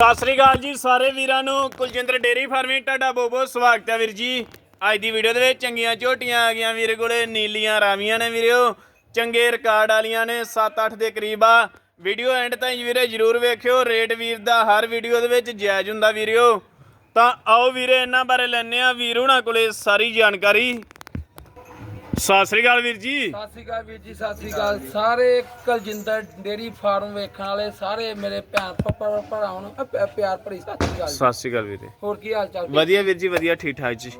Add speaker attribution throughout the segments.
Speaker 1: ਸਤਿ ਸ੍ਰੀ ਅਕਾਲ ਜੀ ਸਾਰੇ ਵੀਰਾਂ ਨੂੰ। ਕੁਲਜਿੰਦਰ ਡੇਰੀ ਫਾਰਮਿੰਗ, ਤੁਹਾਡਾ ਬਹੁਤ ਬਹੁਤ ਸਵਾਗਤ ਹੈ ਵੀਰ ਜੀ। ਅੱਜ ਦੀ ਵੀਡੀਓ ਦੇ ਵਿੱਚ ਚੰਗੀਆਂ ਝੋਟੀਆਂ ਆ ਗਈਆਂ ਵੀਰੇ ਕੋਲੇ, ਨੀਲੀਆਂ ਰਾਵੀਆਂ ਨੇ ਵੀਰਿਓ ਚੰਗੇ ਰਿਕਾਰਡ ਵਾਲੀਆਂ ਨੇ 7-8 ਦੇ ਕਰੀਬ ਆ। ਵੀਡੀਓ ਐਂਡ ਤਾਈਂ ਵੀਰੇ ਜਰੂਰ ਵੇਖਿਓ ਰੇਟ ਵੀਰ ਦਾ ਹਰ ਵੀਡੀਓ ਦੇ ਵਿੱਚ ਜਾਇਜ਼ ਹੁੰਦਾ ਵੀਰਿਓ ਤਾਂ ਆਓ ਵੀਰੇ, ਇਹਨਾਂ ਬਾਰੇ ਲੈਣੇ ਆ ਵੀਰ ਹੁਣਾਂ ਕੋਲੇ ਸਾਰੀ ਜਾਣਕਾਰੀ। ਸਤਿ ਸ੍ਰੀ ਅਕਾਲ ਵੀਰ ਜੀ।
Speaker 2: ਸਤਿ ਸ਼੍ਰੀ ਅਕਾਲ ਵੀਰ ਜੀ ਸਤਿ ਸ਼੍ਰੀ ਅਕਾਲ। ਸਾਰੇ ਕਲਜਿੰਦਰ ਡੇਰੀ ਫਾਰਮ ਵੇਖਣ ਵਾਲੇ ਸਾਰੇ ਮੇਰੇ ਭੈਣ ਭਰਾ ਭਰਾਵਾਂ ਨੂੰ ਅ- ਪਿਆਰ ਭਰੀ ਸਤਿ ਸ਼੍ਰੀ ਅਕਾਲ ਜੀ।
Speaker 1: ਸਤਿ ਸ੍ਰੀ ਅਕਾਲ ਵੀਰੇ।
Speaker 2: ਹੋਰ ਕੀ ਹਾਲ ਚਾਲ
Speaker 1: ਵਧੀਆ ਵੀਰ ਜੀ ਵਧੀਆ ਠੀਕ ਠਾਕ ਜੀ।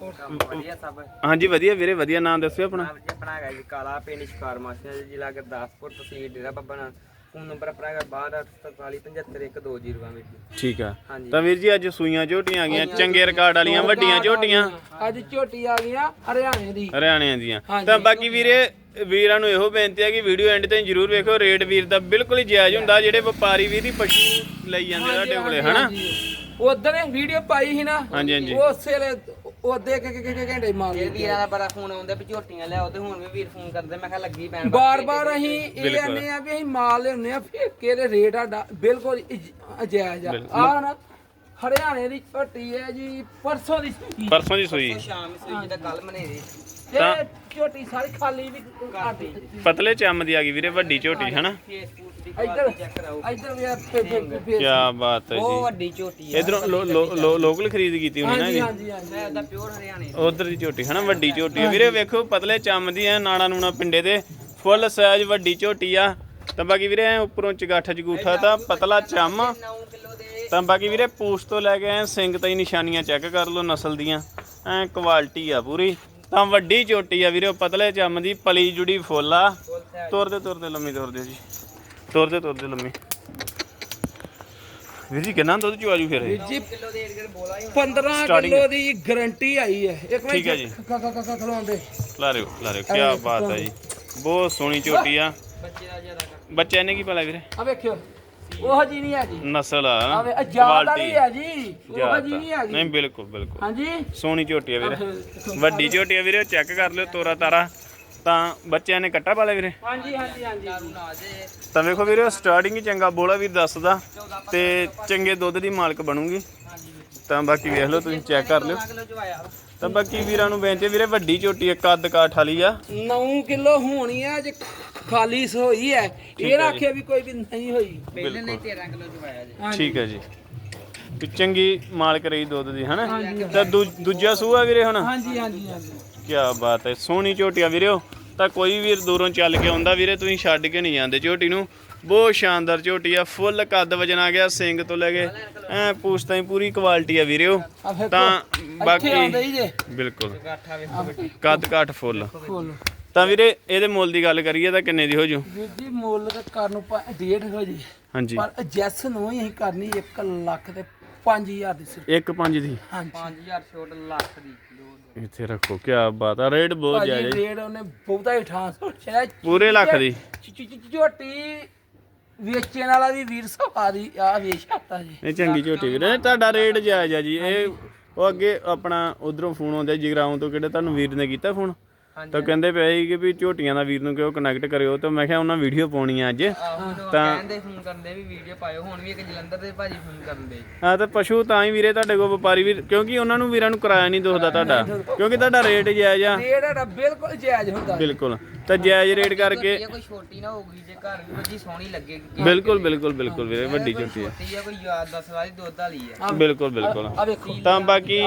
Speaker 3: ਵਧੀਆ ਸਭ?
Speaker 1: ਹਾਂਜੀ ਵਧੀਆ ਵੀਰੇ ਵਧੀਆ। ਨਾਮ ਦੱਸਿਓ ਆਪਣਾ।
Speaker 3: ਆਪਣਾ ਹੈਗਾ ਜੀ ਕਾਲਾ ਪਿੰਡ ਸ਼ਿਕਾਰ ਮਾਸਿਆ ਜੀ ਜ਼ਿਲ੍ਹਾ ਗੁਰਦਾਸਪੁਰ ਤਹਿਸੀਲ ਡੇਰਾ ਬੱਬਾ ਨਾਨਕ ਫੋਨ ਨੰਬਰ ਆਪਣਾ ਹੈਗਾ 6247751202 ਵੀਰ ਜੀ।
Speaker 1: ਠੀਕ ਆ।
Speaker 3: ਹਾਂਜੀ।
Speaker 1: ਤਾਂ ਵੀਰ ਜੀ ਅੱਜ ਸੂਈਆਂ ਝੋਟੀਆਂ ਆ ਗਈਆਂ ਚੰਗੇ ਰਿਕਾਰਡ ਵਾਲੀਆਂ ਵੱਡੀਆਂ ਝੋਟੀਆਂ।
Speaker 2: ਅੱਜ ਝੋਟੀ ਆ ਗਈਆਂ ਹਰਿਆਣੇ ਦੀ।
Speaker 1: ਹਰਿਆਣਿਆਂ ਦੀਆਂ।
Speaker 2: ਹਾਂਜੀ।
Speaker 1: ਤਾਂ ਬਾਕੀ ਵੀਰੇ ਵੀਰਾਂ ਨੂੰ ਇਹੋ ਬੇਨਤੀ ਹੈ ਕਿ ਵੀਡੀਓ ਐਂਡ ਤੇ ਜਰੂਰ ਵੇਖੋ ਰੇਟ ਵੀਰ ਦਾ ਬਿਲਕੁਲ ਹੀ ਜਾਇਜ਼ ਹੁੰਦਾ ਜਿਹੜੇ ਵਪਾਰੀ ਵੀਰ ਹੀ ਪਸ਼ੂ ਲਈ ਜਾਂਦੇ ਤੁਹਾਡੇ ਕੋਲੇ ਹਨਾ?
Speaker 2: ਉਦੋਂ ਵੀਡੀਓ ਪਾਈ ਸੀ ਨਾ
Speaker 1: ਹਾਂਜੀ, ਹਾਂਜੀ।
Speaker 2: ਉਸੇ ਵੇਲੇ ਉਹਦੇ ਕਿ ਕਿ ਘੰਟੇ ਮਾਰ
Speaker 3: ਇਹ ਵੀਰਾਂ ਦਾ ਬੜਾ ਫੋਨ ਆਉਂਦਾ ਵੀ ਝੋਟੀਆਂ ਲਿਆਓ ਤੇ ਹੁਣ ਵੀ ਵੀਰ ਫੋਨ ਕਰਦੇ ਮੈਂ ਕਿਹਾ ਲੱਗੀ ਪੈਣ
Speaker 2: ਬਾਰ ਬਾਰ ਅਸੀਂ ਇਹ। ਆਨੇ ਆ ਵੀ ਅਸੀਂ ਮਾਲ ਲਿਆਉਂਦੇ ਆ ਫਿਰ ਕਿਹਦੇ ਰੇਟ ਆ ਬਿਲਕੁਲ ਇਜ- ਜਾਇਜ਼ ਆ। ਆਹ ਨਾ ਹਰਿਆਣੇ ਦੀ ਝੋਟੀ ਹੈ ਜੀ ਪਰਸੋਂ ਦੀ।
Speaker 1: ਪਰਸੋਂ ਦੀ ਸੂਈ
Speaker 3: ਸ਼ਾਮ ਸੂਈ ਦਾ ਕੱਲ ਮਨੇਰੀ
Speaker 1: ਤਾਂ-
Speaker 2: ਇਹ ਝੋਟੀ ਸਾਰੀ ਖਾਲੀ ਵੀ ਘਾਟੀ
Speaker 1: ਪਤਲੇ ਚੰਮ ਦੀ ਆ ਗਈ ਵੀਰੇ ਵੱਡੀ ਝੋਟੀ ਹਨਾ?
Speaker 2: ਇੱਧਰ ਇੱਧਰ ਵੀ ਆ ਫੇ ਫੇ ਫੇ
Speaker 1: ਕੀ ਬਾਤ ਹੈ
Speaker 3: ਉਹ
Speaker 1: ਜੀ
Speaker 3: ਵੱਡੀ ਝੋਟੀ ਆ।
Speaker 1: ਇਧਰੋਂ ਲੋਕਲ ਖਰੀਦ ਕੀਤੀ ਹੋਣੀ ਨਾ
Speaker 2: ਹਾਂਜੀ
Speaker 1: ਜੀ
Speaker 2: ਹਾਂਜੀ ਹਾਂਜੀ।
Speaker 3: ਮੈਂ ਉਹਦਾ ਪਿਓਰ ਹਰਿਆਣੇ
Speaker 1: ਉਧਰ ਦੀ ਝੋਟੀ ਹਨਾ? ਵੱਡੀ ਝੋਟੀ ਆ। ਵੀਰੇ ਵੇਖੋ ਪਤਲੇ ਚੰਮ ਦੀ ਐ ਨਾਣਾ ਨੂਣਾ ਪਿੰਡੇ ਦੇ। ਫੁੱਲ ਸਾਈਜ਼ ਵੱਡੀ ਝੋਟੀ ਆ। ਤਾਂ ਬਾਕੀ ਵੀਰੇ ਐਂ ਉੱਪਰੋਂ ਚਗਾਠਾ ਜਗੂਠਾ ਤਾਂ ਪਤਲਾ ਚੰਮ।
Speaker 3: 9 ਕਿਲੋ ਦੇ
Speaker 1: ਤਾਂ ਬਾਕੀ ਵੀਰੇ ਪੂਛ ਤੋਂ ਲੈ ਕੇ ਐ ਸਿੰਘ ਤਾਈ ਨਿਸ਼ਾਨੀਆਂ ਚੈੱਕ ਕਰ ਲਓ ਨਸਲ ਦੀਆਂ। ਐ ਕੁਆਲਿਟੀ ਆ ਪੂਰੀ। ਤਾਂ ਵੱਡੀ ਝੋਟੀ ਆ ਵੀਰੇ ਪਤਲੇ ਚੰਮ ਦੀ ਪਲੀ ਜੁੜੀ ਫੁੱਲ ਆ। ਤੁਰਦੇ ਤੁਰਦੇ ਲੰਮੀ ਤੁਰਦੇ ਜੀ। ਤੁਰਦੇ ਤੁਰਦੇ ਲੰਮੀ। ਵੀਰ ਜੀ ਕਿੰਨਾ ਦੁੱਧ ਚੋ ਆਜੂ ਫਿਰ ਇਹ?
Speaker 2: ਜੀ
Speaker 3: ਕਿਲੋ ਦੇ ਏਰੀਏ ਬੋਲਾ ਹੀ
Speaker 2: 15
Speaker 1: Starting
Speaker 2: ਕਿਲੋ ਦੀ ਗਾਰੰਟੀ ਆਈ ਹੈ। ਇੱਕ
Speaker 1: ਠੀਕ ਹੈ ਜੀ।
Speaker 2: ਖਲਾਉਂਦੇ।
Speaker 1: ਲਾਰਿਓ ਲਾਰਿਓ ਕੀ ਬਾਤ ਹੈ ਜੀ। ਬਹੁਤ ਸੋਹਣੀ ਝੋਟੀ ਆ।
Speaker 3: ਬੱਚੇ ਦਾ ਜ਼ਿਆਦਾ
Speaker 1: ਬੱਚੇ ਨੇ ਕੀ ਪਲਾ ਵੀਰੇ?
Speaker 2: ਆ ਵੇਖਿਓ। ਉਹ ਜੀ ਨਹੀਂ ਹੈ ਜੀ।
Speaker 1: ਨਸਲ ਆ।
Speaker 2: ਆ ਵੇ ਜ਼ਿਆਦਾ ਨਹੀਂ ਹੈ ਜੀ। ਉਹ। ਜੀ ਨਹੀਂ ਹੈ
Speaker 1: ਨਹੀਂ
Speaker 2: ਜੀ
Speaker 1: ਬਿਲਕੁਲ ਬਿਲਕੁਲ।
Speaker 2: ਹਾਂਜੀ?
Speaker 1: ਸੋਹਣੀ ਝੋਟੀ ਆ ਵੀਰੇ। ਵੱਡੀ ਝੋਟੀ ਆ ਵੀਰੇ ਚੈੱਕ ਕਰ ਲਿਓ ਤੋਰਾ ਤਾਰਾ। ਤਾਂ ਬੱਚਿਆਂ ਨੇ ਕੱਟਾ ਪਾਲਿਆ ਵੀਰੇ?
Speaker 2: ਹਾਂਜੀ ਹਾਂਜੀ ਹਾਂਜੀ।
Speaker 1: ਤਾਂ ਵੇਖੋ ਵੀਰੇ ਸਟਾਰਟਿੰਗ ਹੀ ਚੰਗਾ ਬੋਲਾ ਵੀ ਦੱਸਦਾ ਤੇ ਚੰਗੇ ਦੁੱਧ ਦੀ ਮਾਲਕ ਬਣੂਗੀ। ਤਾਂ ਬਾਕੀ ਵੇਖ ਲਓ ਤੁਸੀਂ ਚੈੱਕ ਕਰ ਲਿਓ। ਤਾਂ ਬਾਕੀ ਵੀਰਾਂ ਨੂੰ ਬੇਨਤੀ ਆ ਵੀਰੇ ਵੱਡੀ ਝੋਟੀ ਇੱਕ ਕੱਦ ਕਾਠ ਵਾਲੀ ਆ।
Speaker 2: 9 ਕਿਲੋ ਹੋਣੀ ਹੈ ਜੇ ਖਾਲੀ ਹੋਈ ਹੈ। ਇਹ ਰੱਖਿਆ ਵੀ ਕੋਈ ਵੀ ਨਹੀਂ ਹੋਈ।
Speaker 3: ਪਹਿਲੇ ਨੇ 13 ਕਿਲੋ ਚ ਆਇਆ ਜੀ
Speaker 1: ਠੀਕ ਹੈ ਜੀ। ਵੀ ਚੰਗੀ ਮਾਲਕ ਰਹੀ ਦੁੱਧ ਦੀ ਹਨਾ? ਤਾਂ ਦੂਜਾ ਸੂਆ ਵੀਰੇ ਹੁਣ?
Speaker 2: ਹਾਂਜੀ ਹਾਂਜੀ ਹਾਂਜੀ।
Speaker 1: ਕੀ ਬਾਤ ਹੈ ਸੋਹਣੀ ਝੋਟੀਆਂ ਵੀਰਿਓ। ਤਾਂ ਕੋਈ ਵੀਰ ਦੂਰੋਂ ਚੱਲ ਕੇ ਆਉਂਦਾ ਵੀਰੇ ਤੁਸੀਂ ਛੱਡ ਕੇ ਨਹੀਂ ਜਾਂਦੇ ਝੋਟੀ ਨੂੰ। ਬਹੁਤ ਸ਼ਾਨਦਾਰ ਝੋਟੀ ਆ ਫੁੱਲ ਕੱਦ ਵਜਨ ਆ ਗਿਆ ਸਿੰਘ ਤੋਂ ਲੈ ਕੇ। ਐ ਪੂਛ ਤਾਈਂ ਪੂਰੀ ਕੁਆਲਿਟੀ ਆ ਵੀਰਿਓ। ਤਾਂ ਬਾਕੀ ਬਿਲਕੁਲ। ਕੱਦ ਫੁੱਲ।
Speaker 2: ਫੁੱਲ।
Speaker 1: ਤਾਂ ਵੀਰੇ ਇਹਦੇ ਮੁੱਲ ਦੀ ਗੱਲ ਕਰੀਏ ਤਾਂ ਕਿੰਨੇ ਦੀ ਹੋ ਜੂ?
Speaker 2: ਵੀਰ ਜੀ ਮੁੱਲ ਤਾਂ ਕਰਨ ਨੂੰ ਪਾ- ਡੇਢ ਹੋ ਜੀ।
Speaker 1: ਹਾਂਜੀ।
Speaker 2: ਪਰ ਜੈਸ ਨੂੰ ਹੀ ਅਸੀਂ ਕਰਨੀ 1 ਲੱਖ ਤੇ 5000 ਦੀ ਸੀ
Speaker 1: 1.5 ਦੀ?
Speaker 2: ਹਾਂਜੀ।
Speaker 3: 5000 ਛੋਟ ਲੱਖ ਦੀ।
Speaker 1: ਇੱਥੇ ਰੱਖੋ ਕੀ ਬਾਤ ਆ ਰੇਟ ਬਹੁਤ
Speaker 2: ਭਾਜੀ
Speaker 1: ਜਾਇਜ਼
Speaker 2: ਰੇਟ ਉਹਨੇ ਬਹੁਤਾ ਹੀ ਠਾਂ ਸੋਚਿਆ
Speaker 1: ਪੂਰੇ ਲੱਖ ਦੀ।
Speaker 2: ਚ- ਚ- ਚ- ਝੋਟੀ ਵੇਚਣ ਵਾਲਾ ਵੀ ਵੀਰ ਸਭਾ ਦੀ ਆ ਵੇਚ ਆਤਾ ਜੀ।
Speaker 1: ਇਹ ਚੰਗੀ ਝੋਟੀ ਵੀਰੇ ਤੁਹਾਡਾ ਰੇਟ ਜਾਇਜ਼ ਆ ਜੀ। ਇਹ ਉਹ ਅੱਗੇ ਆਪਣਾ ਉਧਰੋਂ ਫੋਨ ਆਉਂਦਾ ਜਗਰਾਉਂ ਤੋਂ ਕਿਹੜੇ ਤੁਹਾਨੂੰ ਵੀਰ ਨੇ ਕੀਤਾ ਫੋਨ? ਤਾਂ ਕਹਿੰਦੇ ਪਏ ਸੀ ਕਿ ਵੀ ਝੋਟੀਆਂ ਦਾ ਵੀਰ ਨੂੰ ਕਿਉਂ ਕਨੈਕਟ ਕਰਿਓ ਤਾਂ ਮੈਂ ਕਿਹਾ ਉਹਨਾਂ ਵੀਡੀਓ ਪਾਉਣੀ ਆ ਅੱਜ। ਤਾਂ-
Speaker 3: ਕਹਿੰਦੇ ਫੋਨ ਕਰਦੇ ਵੀ ਵੀਡੀਓ ਪਾਇਓ ਹੁਣ ਵੀ ਇੱਕ ਜਲੰਧਰ ਦੇ ਭਾਜੀ ਫੋਨ ਕਰਦੇ
Speaker 1: ਆ ਤਾਂ ਪਸ਼ੂ ਤਾਂ ਹੀ ਵੀਰੇ ਤੁਹਾਡੇ ਕੋਲ ਵਪਾਰੀ ਵੀਰ ਕਿਉਂਕਿ ਉਹਨਾਂ ਨੂੰ ਵੀਰਾਂ ਨੂੰ ਕਿਰਾਇਆ ਨਹੀਂ ਦੁਖਦਾ ਤੁਹਾਡਾ। ਕਿਉਂਕਿ ਤੁਹਾਡਾ ਰੇਟ ਜਾਇਜ਼ ਆ।
Speaker 2: ਰੇਟ ਇਹਦਾ ਬਿਲਕੁਲ ਜਾਇਜ਼ ਹੁੰਦਾ।
Speaker 1: ਬਿਲਕੁਲ। ਤਾਂ ਜਾਇਜ਼ ਰੇਟ ਕਰਕੇ
Speaker 3: ਇਹ ਕੋਈ ਛੋਟੀ ਨਾ ਹੋਊਗੀ ਜੇ ਘਰ ਵੀ ਵੱਡੀ ਸੋਹਣੀ ਲੱਗੇਗੀ
Speaker 1: ਬਿਲਕੁਲ ਬਿਲਕੁਲ ਬਿਲਕੁਲ ਵੀਰੇ ਵੱਡੀ ਝੋਟੀ ਆ।
Speaker 3: ਕੋਈ ਯਾਦ ਦਸ ਵਾਲੀ ਦੁੱਧ ਵਾਲੀ ਆ।
Speaker 1: ਬਿਲਕੁਲ ਬਿਲਕੁਲ।
Speaker 2: ਆ ਵੇਖੋ।
Speaker 1: ਤਾਂ ਬਾਕੀ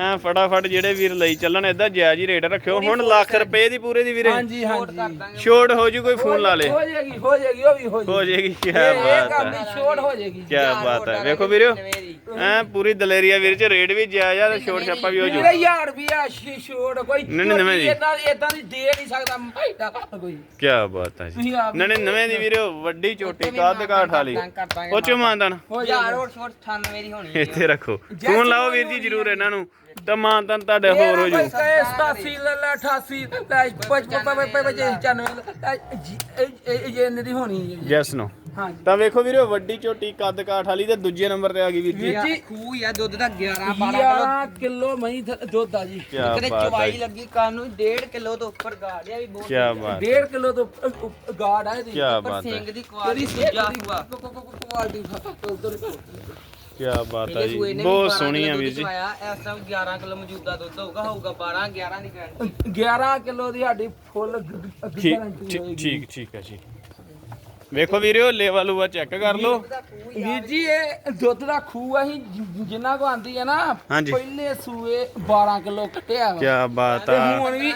Speaker 1: ਐ ਫਟਾਫਟ ਜਿਹੜੇ ਵੀਰ ਲਈ ਚੱਲਣ ਏਦਾਂ ਜਾਇਜ਼ ਹੀ ਰੇਟ ਰੱਖਿਓ। ਹੁਣ ਲੱਖ ਰੁਪਏ ਦੀ ਪੂਰੇ ਦੀ ਵੀਰੇ।
Speaker 2: ਹਾਂਜੀ ਹਾਂਜੀ।
Speaker 1: ਛੋਟ ਹੋ ਜੂ ਕੋਈ ਫੋਨ ਲਾ ਲੇ।
Speaker 2: ਹੋ ਜਾਏਗੀ ਹੋ ਜਾਏਗੀ ਉਹ ਵੀ ਹੋ
Speaker 1: ਹੋ
Speaker 2: ਜਾਏਗੀ
Speaker 1: ਜਾਏਗੀ ਕੀ
Speaker 2: ਇਹ ਇਹ
Speaker 1: ਬਾਤ
Speaker 2: ਕੰਮ
Speaker 1: ਹੈ।
Speaker 2: ਦੀ ਛੋਟ ਹੋ ਜਾਏਗੀ
Speaker 1: ਕੀ ਬਾਤ ਹੈ। ਵੇਖੋ
Speaker 3: ਦੀ
Speaker 1: ਐ ਪੂਰੀ ਦਲੇਰੀਆ ਵੀਰ ਚ ਰੇਟ ਵੀ ਜਾਇਜ਼ ਆ ਤੇ ਛੋਟ ਛਾਪਾ ਵੀ ਹੋ ਜੂ
Speaker 2: ਵੀਰੇ ਯਾਰ ਰੁਪਿਆ ਛੋਟ ਕੋਈ
Speaker 1: ਨਹੀਂ, ਨਹੀਂ, ਨਵੇਂ ਦੀ।
Speaker 2: ਇਦਾਂ ਇਦਾਂ ਦੀ ਦੇ ਨਹੀਂ ਸਕਦਾ ਮਾਈਦਾ ਕੋਈ
Speaker 1: ਕੀ ਬਾਤ ਹੈ ਜੀ
Speaker 2: ਤੁਸੀਂ ਆਪ
Speaker 1: ਨਵੇਂ ਨਵੇਂ ਦੀ ਵੀਰਿਓ ਵੱਡੀ ਝੋਟੀ ਕੱਦ ਕਾਠ ਵਾਲੀ ਉਹ ਚ ਮਾਨਦਨ
Speaker 2: ਹੋ
Speaker 3: ਯਾਰ ਹੋਰ ਛੋਟ 98 ਦੀ ਹੋਣੀ
Speaker 1: ਇੱਥੇ ਰੱਖੋ ਫੋਨ ਲਾਓ ਵੀਰ ਜੀ ਜਰੂਰ ਇਹਨਾਂ ਨੂੰ ਤਾਂ ਮਾਨਦਨ ਤੁਹਾਡੇ ਹੋਰ ਹੋ ਜੂ
Speaker 2: ਕਹੇ 87 ਲੈ ਲੈ 88 ਲੈ 55 95 95 95 ਇਹ ਇਹ ਇਹ ਨਹੀਂ ਹੋਣੀ
Speaker 1: ਜੈਸ ਨੋ
Speaker 2: ਹਾਂਜੀ।
Speaker 1: ਤਾਂ ਵੇਖੋ ਵੀਰੋ ਵੱਡੀ ਝੋਟੀ ਕੱਦ ਕਾਠ ਵਾਲੀ ਤੇ ਦੂਜੇ ਨੰਬਰ ਤੇ ਆ ਗਈ ਵੀਰ ਜੀ।
Speaker 2: ਵੀਰ ਜੀ
Speaker 3: ਖੂਹ ਆ ਦੁੱਧ ਦਾ 11 12 ਕਿਲੋ।
Speaker 2: 11 ਕਿਲੋ ਮਹੀਂ ਦੁੱਧ ਆ ਜੀ।
Speaker 1: ਕੀ
Speaker 3: ਕਿਤੇ
Speaker 1: ਬਾਤ ਹੈ
Speaker 3: ਚਵਾਈ ਲੱਗੀ ਕੰਨ ਨੂੰ 1.5 ਕਿਲੋ ਤੋਂ ਉੱਪਰ ਗਾੜਿਆ ਵੀ ਬਹੁਤ
Speaker 1: ਕੀ ਬਾਤ
Speaker 2: 1.5 ਕਿਲੋ ਤੋਂ ਉੱਪ- ਉੱਪ- ਗਾੜ ਹੈ ਇਹਦੀ।
Speaker 1: ਕੀ
Speaker 3: ਪਰ
Speaker 1: ਬਾਤ ਹੈ
Speaker 3: ਸਿੰਘ ਦੀ ਕੁਆਲਿਟੀ ਸੁਜਾ ਹੁਆ
Speaker 2: ਕੁਆਲਿਟੀ ਉਧਰ
Speaker 1: ਕੀ ਬਾਤ ਹੈ ਜੀ। ਬਹੁਤ ਸੋਹਣੀ ਆ ਵੀਰ ਜੀ।
Speaker 3: ਆਇਆ ਇਸ ਟਾਈਮ 11 ਕਿਲੋ ਮੌਜੂਦਾ ਦੁੱਧ ਹੋਊਗਾ ਹੋਊਗਾ 12 11 ਦੀ ਗਾਰੰਟੀ
Speaker 2: 11 ਕਿਲੋ ਦੀ ਸਾਡੀ ਫੁੱਲ
Speaker 1: ਠੀਕ ਠੀਕ- ਠੀਕ ਠੀਕ ਹੈ ਜੀ। ਵੇਖੋ ਵੀਰੋ ਲੇਵਾ ਲੂਆ ਚੈੱਕ ਕਰ ਲਓ।
Speaker 2: ਵੀਰ ਜੀ ਇਹ ਦੁੱਧ ਦਾ ਖੂਹ ਆ ਅਸੀਂ ਜਿੰਨਾ ਕੋ ਆਂਦੀ ਹੈ ਨਾ
Speaker 1: ਹਾਂਜੀ।
Speaker 2: ਪਹਿਲੇ ਸੂਏ 12 ਕਿਲੋ ਕੱਟਿਆ ਵਾ।
Speaker 1: ਕੀ ਬਾਤ ਆ।
Speaker 2: ਹੁਣ ਵੀ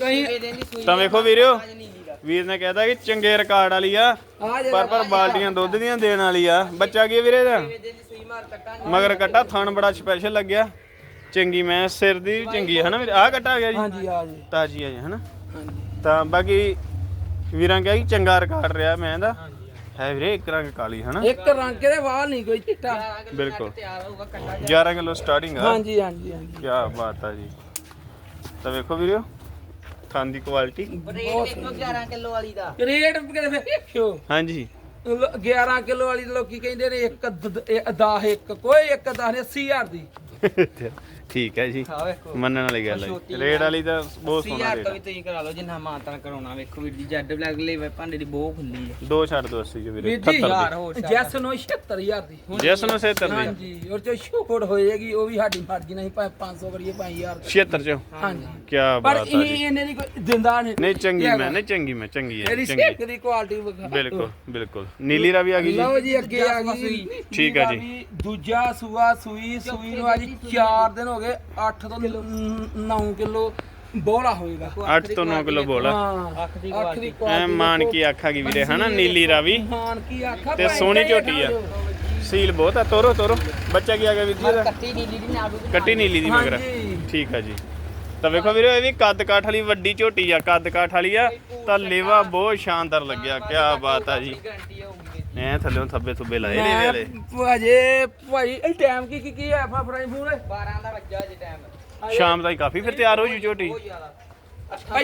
Speaker 3: ਕਈ
Speaker 1: ਤਾਂ ਵੇਖੋ ਵੀਰੋ ਵੀਰ ਨੇ ਕਹਿਤਾ ਕਿ ਚੰਗੇ ਰਿਕਾਰਡ ਵਾਲੀ ਆ
Speaker 2: ਆ
Speaker 1: ਪਰ ਪਰ ਬਾਲਟੀਆਂ ਦੁੱਧ ਦੀਆਂ ਦੇਣ ਵਾਲੀ ਆ। ਬੱਚਾ ਕੀ ਆ ਵੀਰੇ ਦਾ ਮਗਰ ਕੱਟਾ ਥਣ ਬੜਾ ਸਪੈਸ਼ਲ ਲੱਗਿਆ। ਚੰਗੀ ਮੈਂ ਸਿਰ ਦੀ ਵੀ ਚੰਗੀ ਹੈ ਹਨਾ ਵੀਰੇ? ਆਹ ਕੱਟਾ ਆ ਗਿਆ ਜੀ?
Speaker 2: ਹਾਂਜੀ ਆ ਜੀ।
Speaker 1: ਤਾਜੀ ਆ ਜੀ ਹਨਾ?
Speaker 2: ਹਾਂਜੀ।
Speaker 1: ਤਾਂ ਬਾਕੀ ਵੀਰਾਂ ਕਿਹਾ ਕਿ ਚੰਗਾ ਰਿਕਾਰਡ ਰਿਹਾ ਮੈਂ ਦਾ ਹੈ ਵੀਰੇ ਇੱਕ ਰੰਗ ਕਾਲੀ ਹਨਾ?
Speaker 2: ਇੱਕ ਰੰਗ ਦੇ ਵਾਲ ਨਹੀਂ ਕੋਈ ਚਿੱਟਾ।
Speaker 1: ਬਿਲਕੁਲ।
Speaker 3: ਤਿਆਰ ਹੋਊਗਾ ਕੱਟਾ
Speaker 1: 11 ਕਿਲੋ ਸਟਾਰਟਿੰਗ ਆ।
Speaker 2: ਹਾਂਜੀ ਹਾਂਜੀ ਹਾਂਜੀ।
Speaker 1: ਕੀ ਬਾਤ ਆ ਜੀ। ਤਾਂ ਵੇਖੋ ਵੀਰੋ ਥਣ ਦੀ ਕੁਆਲਿਟੀ
Speaker 3: ਰੇਟ ਦੇਖੋ 11 ਕਿਲੋ ਵਾਲੀ ਦਾ।
Speaker 2: ਰੇਟ
Speaker 1: ਹਾਂਜੀ।
Speaker 2: 11 ਕਿਲੋ ਵਾਲੀ ਲੋਕੀ ਕਹਿੰਦੇ ਨੇ ਇੱਕ 10 ਇੱਕ ਕੋਈ ਇੱਕ 10 ਨੇ 80000 ਦੀ।
Speaker 1: ਠੀਕ ਹੈ ਜੀ।
Speaker 3: ਵੇਖੋ।
Speaker 1: ਮੰਨਣ ਵਾਲੀ ਗੱਲ ਹੈ
Speaker 3: ਛੋਟੀ
Speaker 1: ਰੇਡ ਵਾਲੀ ਤਾਂ ਬਹੁਤ ਸੋਹਣਾ
Speaker 3: 80000
Speaker 1: ਰੇਟ
Speaker 3: ਤੋਂ ਵੀ ਤੁਸੀਂ ਕਰਾ ਲਓ ਜਿੰਨਾ ਮਾਨਤਾਨ ਕਰਾਉਣਾ ਵੇਖੋ ਵੀਰ ਜੀ। ਜੈਡ ਬਲੈਕ ਲਈ ਭਾਂਡੇ ਦੀ ਬਹੁਤ ਖੁੱਲੀ ਹੈ।
Speaker 1: ਦੋ ਛੱਡ ਦੋ 80 ਜੋ ਵੀਰੇ
Speaker 2: ਵੀਰ ਜੀ
Speaker 1: 78
Speaker 3: ਹਜ਼ਾਰ ਹੋਰ।
Speaker 2: ਜੈਸ ਨੂੰ 76000 ਦੀ।
Speaker 1: ਜਿਸ ਨੂੰ 70 ਦੀ।
Speaker 2: ਹਾਂਜੀ ਔਰ ਜੋ ਛੋਟ ਹੋਏਗੀ ਉਹ ਵੀ ਸਾਡੀ ਮਰਜ਼ੀ ਨਹੀਂ ਭਾਵੇਂ 500 ਕਰੀਏ ਭਾਵੇਂ 1000
Speaker 1: 76 ਚੋਂ?
Speaker 2: ਹਾਂਜੀ।
Speaker 1: ਕੀ
Speaker 2: ਪਰ
Speaker 1: ਬਾਤ ਆ
Speaker 2: ਇਹ
Speaker 1: ਜੀ
Speaker 2: ਇਹਨੇ ਦੀ ਕੋਈ ਦਿੰਦਾ ਨਹੀਂ।
Speaker 1: ਨਹੀਂ ਚੰਗੀ ਮੈਂ ਨਹੀਂ ਚੰਗੀ ਮੈਂ ਚੰਗੀ ਹੈ
Speaker 2: ਇਹਦੀ
Speaker 1: ਚੰਗੀ।
Speaker 2: ਸਿੱਕ ਦੀ ਕੁਆਲਿਟੀ ਵਿਖਾ
Speaker 1: ਬਿਲਕੁਲ ਬਿਲਕੁਲ। ਨੀਲੀ ਰਾਵੀ ਆ ਗਈ ਜੀ।
Speaker 2: ਲਓ ਜੀ ਅੱਗੇ ਆ ਗਈ।
Speaker 1: ਠੀਕ ਆ ਜੀ।
Speaker 2: ਵੀ ਦੂਜਾ ਸੂਆ ਸੂਈ ਸੂਈ ਨੂੰ ਅੱਜ 4 ਦਿਨ ਹੋ ਗਏ। 8 ਤੋਂ 9 ਕਿਲੋ ਬੋਲਾ ਹੋਏਗਾ।
Speaker 1: 8 ਤੋਂ 9 ਕਿਲੋ ਬੋਲ ਆ
Speaker 2: ਹਾਂ
Speaker 3: ਅੱਖ ਦੀ
Speaker 2: ਅੱਖ
Speaker 1: ਐ ਮਾਨ ਕੀ ਆਖਾ ਗਈ ਵੀਰੇ ਹਨਾ? ਨੀਲੀ ਰਾਵੀ।
Speaker 2: ਮਾਨ ਕੀ ਆਖਾ
Speaker 1: ਤੇ ਸੋਹਣੀ ਝੋਟੀ ਆ। ਸੀਲ ਬਹੁਤ ਆ ਤੋਰੋ ਤੋਰੋ। ਬੱਚਾ ਕੀ ਆ ਗਿਆ ਵੀਰ ਜੀ
Speaker 3: ਕੱਟੀ ਨੀਲੀ ਦੀ ਨਾੜੂ
Speaker 1: ਕੱਟੀ ਨੀਲੀ ਦੀ ਮਗਰ। ਠੀਕ ਆ ਜੀ। ਤਾਂ ਵੇਖੋ ਵੀਰੇ ਇਹ ਵੀ ਕੱਦ ਕਾਠ ਵਾਲੀ ਵੱਡੀ ਝੋਟੀ ਆ ਕੱਦ ਕਾਠ ਵਾਲੀ ਆ। ਤਾਂ ਲੇਵਾ ਬਹੁਤ ਸ਼ਾਨਦਾਰ ਲੱਗਿਆ ਕੀ ਬਾਤ ਆ ਜੀ। ਐ ਥੱਲੇੋਂ ਥੱਬੇ ਥੁੱਬੇ ਲਾਏ ਨੇ ਵਾਲੇ।
Speaker 2: ਅਜੇ ਭਾਈ ਇਹ ਟਾਈਮ ਕੀ ਕੀ ਕੀ ਹੈ ਫਾ ਫਰਾਈ ਫੂਨ।
Speaker 3: 12 ਦਾ ਵੱਜਾ ਜੇ ਟਾਈਮ
Speaker 1: ਸ਼ਾਮ ਤਾਈਂ ਕਾਫੀ ਫਿਰ ਤਿਆਰ ਹੋ ਜੂ ਝੋਟੀ।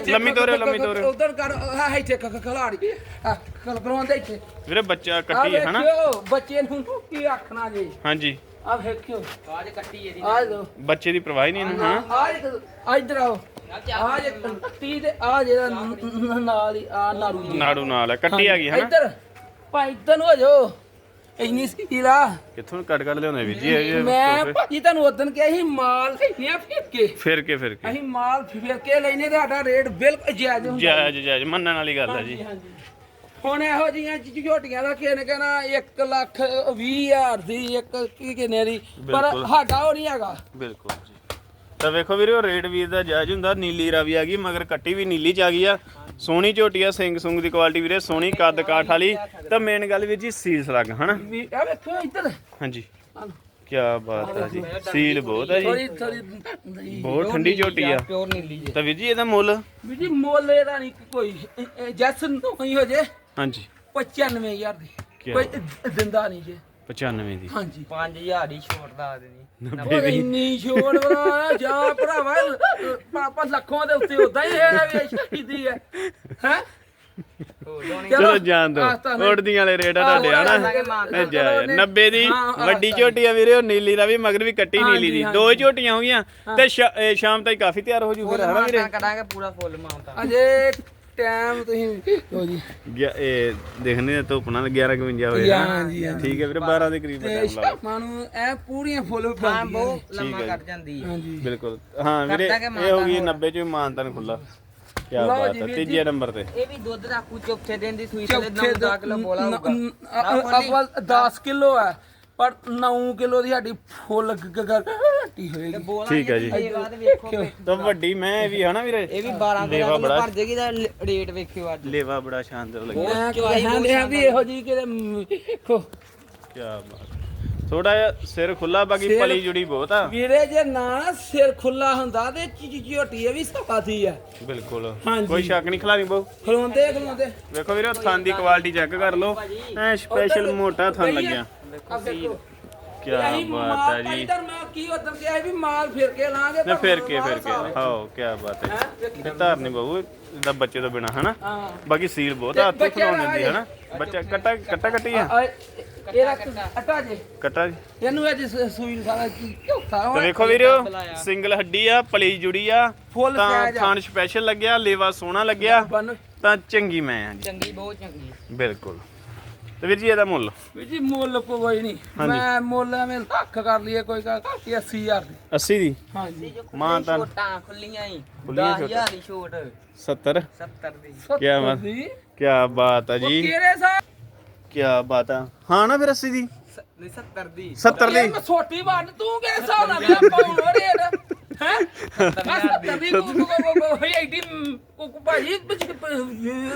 Speaker 1: ਲੰਮੀ ਤੋਰਿਓ, ਲੰਮੀ ਤੋਰਿਓ।
Speaker 2: ਉਧਰ ਕਰ ਹਾਂ ਇੱਥੇ ਖਲਾੜੀ। ਆ ਕਰਵਾਉਂਦੇ ਇੱਥੇ।
Speaker 1: ਵੀਰੇ ਬੱਚਾ
Speaker 2: ਆ
Speaker 1: ਕੱਟੀ ਹੈ ਹਨਾ?
Speaker 2: ਵੇਖਿਓ ਬੱਚੇ ਨੂੰ ਕੀ ਆਖਣਾ ਜੀ।
Speaker 1: ਹਾਂਜੀ।
Speaker 2: ਆ ਵੇਖਿਓ
Speaker 3: ਬਾਜ ਕੱਟੀ ਇਹਦੀ
Speaker 2: ਆ ਲੋ
Speaker 1: ਬੱਚੇ ਦੀ ਪਰਵਾਹ ਹੀ ਨਹੀਂ ਇਹਨੂੰ ਹਨਾ
Speaker 2: ਆ ਆ ਇੱਧਰ ਆਓ। ਆ ਜੇ ਕੱਟੀ ਤੇ ਆ ਜਿਹੜਾ ਨ- ਨਾਲ ਹੀ ਆ ਨਾਰੂ ਜੀ
Speaker 1: ਨਾੜੂ ਨਾਲ ਹੈ ਕੱਟੀ ਆ ਗਈ ਹਨਾ?
Speaker 2: ਇੱਧਰ। ਭਾਈ ਇੱਧਰ ਨੂੰ ਹੋ ਜਾਓ। ਇੰਨੀ ਸੀਲਾ
Speaker 1: ਕਿੱਥੋਂ ਕੱਟ ਕੱਢ ਲਿਆਉਂਦੇ ਵੀਰ ਜੀ ਇਹ
Speaker 2: ਮੈਂ
Speaker 1: ਤੋਹਫ਼ੇ?
Speaker 2: ਭਾਜੀ ਤੁਹਾਨੂੰ ਉਦੋਂ ਕਿਹਾ ਸੀ ਮਾਲ ਲੈਨੇ ਆ ਫਿਰ ਕੇ।
Speaker 1: ਫਿਰ ਕੇ ਫਿਰ ਕੇ।
Speaker 2: ਅਸੀਂ ਮਾਲ ਫਿਰ ਕੇ ਲੈਨੇ ਤੇ ਸਾਡਾ ਰੇਟ ਬਿਲਕੁਲ ਜਾਇਜ਼ ਹੁੰਦਾ
Speaker 1: ਜਾਇਜ਼ ਜਾਇਜ਼ ਮੰਨਣ ਵਾਲੀ ਗੱਲ ਹੈ ਜੀ।
Speaker 2: ਹਾਂਜੀ। ਹੁਣ ਇਹੋ ਜੀਆਂ ਝੋਟੀਆਂ ਦਾ ਕਿਸੇ ਨੇ ਕਹਿਣਾ 1 ਲੱਖ 20 ਹਜ਼ਾਰ ਦੀ ਇੱਕ ਕੀ ਕਿੰਨੇ ਦੀ ਪਰ
Speaker 1: ਬਿਲਕੁਲ।
Speaker 2: ਸਾਡਾ ਉਹ ਨਹੀਂ ਹੈਗਾ।
Speaker 1: ਬਿਲਕੁਲ ਜੀ। ਤਾਂ ਵੇਖੋ ਵੀਰੇ ਉਹ ਰੇਟ ਵੀਰ ਦਾ ਜਾਇਜ਼ ਹੁੰਦਾ ਨੀਲੀ ਰਾਵੀ ਆ ਗਈ ਮਗਰ ਕੱਟੀ ਵੀ ਨੀਲੀ ਚ ਆ ਗਈ ਆ। ਸੋਹਣੀ ਝੋਟੀ ਆ ਸਿੰਘ ਸੁੰਗ ਦੀ ਕੁਆਲਿਟੀ ਵੀਰੇ ਸੋਹਣੀ ਕੱਦ ਕਾਠ ਵਾਲੀ। ਤਾਂ ਮੇਨ ਗੱਲ ਵੀਰ ਜੀ ਸੀਸ ਲੱਗ ਹਨਾ?
Speaker 2: ਵੀ ਆ ਵੇਖੋ ਇੱਧਰ।
Speaker 1: ਹਾਂਜੀ। ਕੀ ਬਾਤ ਹੈ ਜੀ। ਸੀਲ ਬਹੁਤ ਹੈ ਜੀ।
Speaker 2: ਥੋੜੀ ਥੋੜੀ
Speaker 1: ਬਹੁਤ ਠੰਡੀ ਝੋਟੀ ਆ।
Speaker 3: ਪਿਓਰ ਨੀਲੀ ਜੇ।
Speaker 1: ਤਾਂ ਵੀਰ ਜੀ ਇਹਦਾ ਮੁੱਲ?
Speaker 2: ਵੀ ਜੀ ਮੁੱਲ ਇਹਦਾ ਨਹੀਂ ਕੋਈ ਜੈਸ ਨਹੀਂ ਹੋ ਜੇ
Speaker 1: ਹਾਂਜੀ।
Speaker 2: 95000 ਦੀ।
Speaker 1: ਕਿਆ?
Speaker 2: ਕੋਈ ਦਿੰਦਾ ਨਹੀਂ ਜੇ।
Speaker 1: 95 ਦੀ।
Speaker 2: ਹਾਂਜੀ।
Speaker 3: 5000 ਦੀ ਛੋਟ ਦਾ ਦੇਣੀ।
Speaker 2: ਉਹ ਇੰਨੀ ਛੋੜ ਬਣਾ ਜਾ ਭਰਾਵਾ ਪਾਪਾ ਲੱਖੋਂ ਦੇ ਉੱਤੇ ਉਦਾਂ ਹੀ ਹੈ ਵੀ ਦੀ ਹੈ। ਹੈ?
Speaker 3: ਹੋ ਜਾਣੀ
Speaker 1: ਚਲੋ ਜਾਣ ਦੋ।
Speaker 2: ਆਹ ਤੁਹਾਨੂੰ-
Speaker 1: ਉੜਦੀਆਂ ਵਾਲੇ ਰੇਟ ਆ ਤੁਹਾਡੇ
Speaker 2: ਆਹ,
Speaker 1: ਹਨਾ?
Speaker 2: ਆਹ,
Speaker 1: ਇਹ ਜਾਇਜ਼ 90 ਦੀ
Speaker 2: ਹਾਂ, ਆਹ,
Speaker 1: ਵੱਡੀ ਝੋਟੀ ਆ ਵੀਰੇ ਉਹ ਨੀਲੀ ਦਾ ਵੀ ਮਗਰ ਵੀ ਕੱਟੀ ਨੀਲੀ ਦੀ। ਦੋ ਝੋਟੀਆਂ ਹੋ ਗਈਆਂ ਤੇ ਸ਼ਾ- ਇਹ ਸ਼ਾਮ ਤਾਈਂ ਕਾਫੀ ਤਿਆਰ ਹੋ ਜੂ ਫਿਰ ਹਨਾ ਵੀਰੇ?
Speaker 3: ਮਾਨਤਾਨ ਕਰਾਂਗੇ ਪੂਰਾ ਫੁੱਲ ਮਾਨਤਾਨ
Speaker 2: ਅਜੇ ਟਾਈਮ ਤੁਸੀਂ ਲੋ ਜੀ।
Speaker 1: ਗਿਆ- ਇਹ ਦੇਖਣੇ ਆ ਧੁੱਪ ਨਾਲ 11:52 ਹੋਏ।
Speaker 2: ਹਾਂ
Speaker 1: ਹਨਾ?
Speaker 2: ਜੀ ਹਾਂ।
Speaker 1: ਠੀਕ ਹੈ ਵੀਰੇ 12 ਦੇ ਕਰੀਬ
Speaker 2: ਤੇ
Speaker 1: ਟਾਈਮ ਲਾ ਲਓ।
Speaker 2: ਸ਼ਾਮਾਂ ਨੂੰ ਐ ਪੂਰੀਆਂ ਫੁੱਲ
Speaker 3: ਹਾਂ। ਬਹੁਤ ਲੰਮਾ ਕੱਟ ਜਾਂਦੀ ਹੈ।
Speaker 2: ਹਾਂਜੀ।
Speaker 1: ਬਿਲਕੁਲ। ਹਾਂ ਵੀਰੇ
Speaker 3: ਕਿ
Speaker 1: ਇਹ ਹੋ ਗਈ
Speaker 3: ਮਾਨਤਾਨ
Speaker 1: 90 ਚ ਵੀ ਮਾਨਤਨ ਖੁੱਲਾ ਕੀ ਬਾਤ ਹੈ ਤੀਜੇ ਨੰਬਰ ਤੇ।
Speaker 3: ਇਹ ਵੀ ਦੁੱਧ ਰੱਖੂ ਚੌਥੇ ਦਿਨ ਦੀ ਸੂਈ ਥਲੇ
Speaker 2: ਚੌਥੇ
Speaker 3: 9 ਕਿਲੋ ਬੋਲਾ ਹੋਊਗਾ।
Speaker 2: ਅਵਲ 10 ਕਿਲੋ ਹੈ। ਪਰ 9 ਕਿਲੋ ਦੀ ਸਾਡੀ ਫੁੱਲ ਗੱਟੀ ਹੋਏਗੀ।
Speaker 1: ਠੀਕ ਹੈ ਜੀ।
Speaker 3: ਇਹ ਬਾਅਦ ਵੇਖੋ
Speaker 1: ਤਾਂ ਵੱਡੀ ਮੈਂ ਵੀ ਹਨਾ ਵੀਰੇ।
Speaker 3: ਇਹ ਵੀ 12
Speaker 1: ਲੇਵਾ
Speaker 3: ਕਿਲੋ
Speaker 1: ਬੜਾ
Speaker 3: ਭਰ ਜੇਗੀ ਦਾ ਰੇਟ ਵੇਖਿਓ ਅੱਜ।
Speaker 1: ਲੇਵਾ ਬੜਾ ਸ਼ਾਨਦਾਰ ਲੱਗਿਆ।
Speaker 2: ਮੈਂ ਕਹਿੰਦੇ ਆ ਵੀ ਇਹੋ ਜੀ ਕਿਤੇ ਵੇਖੋ।
Speaker 1: ਕੀ ਬਾਤ। ਥੋੜਾ ਜਿਹਾ ਸਿਰ ਖੁੱਲਾ ਬਾਕੀ ਪਲੀ ਜੁੜੀ ਬਹੁਤ ਆ।
Speaker 2: ਵੀਰੇ ਜੇ ਨਾ ਸਿਰ ਖੁੱਲਾ ਹੁੰਦਾ ਤੇ ਚੀ ਝੋਟੀ ਇਹ ਵੀ ਸਫਾਤੀ ਆ।
Speaker 1: ਬਿਲਕੁਲ। ਕੋਈ ਸ਼ੱਕ ਨਹੀਂ ਖਿਲਾਰੀ ਬਹੁ।
Speaker 2: ਖਲੋਂਦੇ ਖਲੋਂਦੇ।
Speaker 1: ਵੇਖੋ ਵੀਰੇ ਥਾਂ ਦੀ ਕੁਆਲਿਟੀ ਚੈੱਕ ਕਰ ਲਓ। ਐ ਸਪੈਸ਼ਲ ਮੋਟਾ ਥਾਂ ਲੱਗਿਆ।
Speaker 2: ਦੇਖੋ
Speaker 1: ਕੀ ਕੀ ਬਾਤ ਹੈ ਜੀ।
Speaker 2: ਇਧਰ ਮੈਂ ਕੀ ਉਧਰ ਗਿਆ ਵੀ ਮਾਲ ਫਿਰ ਕੇ ਲਾਂਗੇ
Speaker 1: ਨੇ
Speaker 2: ਪਰ
Speaker 1: ਫੇਰ ਕੇ
Speaker 2: ਮਾਲ
Speaker 1: ਫੇਰ ਕੇ।
Speaker 2: ਸਾਫ਼।
Speaker 1: ਹਾਓ ਕੀ ਬਾਤ ਹੈ।
Speaker 2: ਹੈਂ? ਵੇਖੀ।
Speaker 1: ਇਹ ਧਾਰਨੀ ਬਾਬੂ ਇਹਦਾ ਬੱਚੇ ਤੋਂ ਬਿਨਾ ਹਨਾ?
Speaker 2: ਹਾਂ।
Speaker 1: ਬਾਕੀ ਸੀਲ ਬਹੁਤ
Speaker 2: ਤੇ
Speaker 1: ਹੱਥ ਤੋਂ
Speaker 2: ਬੱਚਿਆਂ
Speaker 1: ਖਲਾਉਣ ਦਿੰਦੀ ਹੈ
Speaker 2: ਨਾਲ
Speaker 1: ਹਨਾ? ਬੱਚਾ ਕੱਟਾ ਕੱਟਾ ਕੱਟੀ ਆ?
Speaker 2: ਆ, ਇਹਦਾ ਅਟਾ ਜੇ।
Speaker 1: ਕੱਟਾ ਜੀ।
Speaker 2: ਇਹਨੂੰ ਅੱਜ ਸ- ਸੂਈ ਸਾਰਾ ਕੀ ਝੋਖਾ
Speaker 1: ਤੇ
Speaker 2: ਹੋਇਆ
Speaker 1: ਵੇਖੋ ਵੀਰੋ ਸਿੰਗਲ ਹੱਡੀ ਆ ਪਲੀ ਜੁੜੀ ਆ
Speaker 2: ਫੁੱਲ
Speaker 1: ਤਾਂ
Speaker 2: size ਆ।
Speaker 1: ਥਾਨ ਸਪੈਸ਼ਲ ਲੱਗਿਆ ਲੇਵਾ ਸੋਹਣਾ ਲੱਗਿਆ ਤਾਂ ਚੰਗੀ ਮੈਂ ਆ ਜੀ।
Speaker 3: ਚੰਗੀ ਬਹੁਤ ਚੰਗੀ।
Speaker 1: ਬਿਲਕੁਲ। ਤੇ ਵੀਰ ਜੀ ਇਹਦਾ ਮੁੱਲ?
Speaker 2: ਵੀ ਜੀ ਮੁੱਲ ਕੋਈ ਨਹੀਂ। ਮੈਂ ਮੁੱਲ ਐਵੇਂ ਲੱਖ ਕਰ ਲਈਏ ਕੋਈ ਕਾ 80000 ਦੀ।
Speaker 1: 80 ਦੀ?
Speaker 2: ਹਾਂਜੀ।
Speaker 1: ਮਾਂ ਤਾਂ
Speaker 3: ਛੋਟਾਂ ਖੁੱਲੀਆਂ ਹੀ।
Speaker 1: ਖੁੱਲੀਆਂ
Speaker 3: 10000 ਦੀ ਛੋਟ।
Speaker 1: 70
Speaker 3: 70 ਦੀ।
Speaker 1: ਕਿਆ ਬਾਤ। ਕੀ ਬਾਤ ਆ
Speaker 2: ਉਹ
Speaker 1: ਜੀ
Speaker 2: ਕਿਹੜੇ ਸਾਹਿਬ
Speaker 1: ਕੀ ਬਾਤ ਆ। ਹਾਂ ਨਾ ਫਿਰ 80 ਦੀ?
Speaker 3: ਨਹੀਂ 70 ਦੀ।
Speaker 1: 70 ਦੀ?
Speaker 2: ਮੈਂ ਛੋਟੀ ਵੱਢ ਤੂੰ ਕਿਹੜੇ ਹਿਸਾਬ ਨਾਲ ਪਾਉਣ ਹੋ ਰਿਹਾ ਹੈ ਮੈਂ 70 ਦੀ ਕੋ ਕੋ ਕੋ ਹੋਈ ਐਡੀ ਕੋ ਕੋ ਭਾਜੀ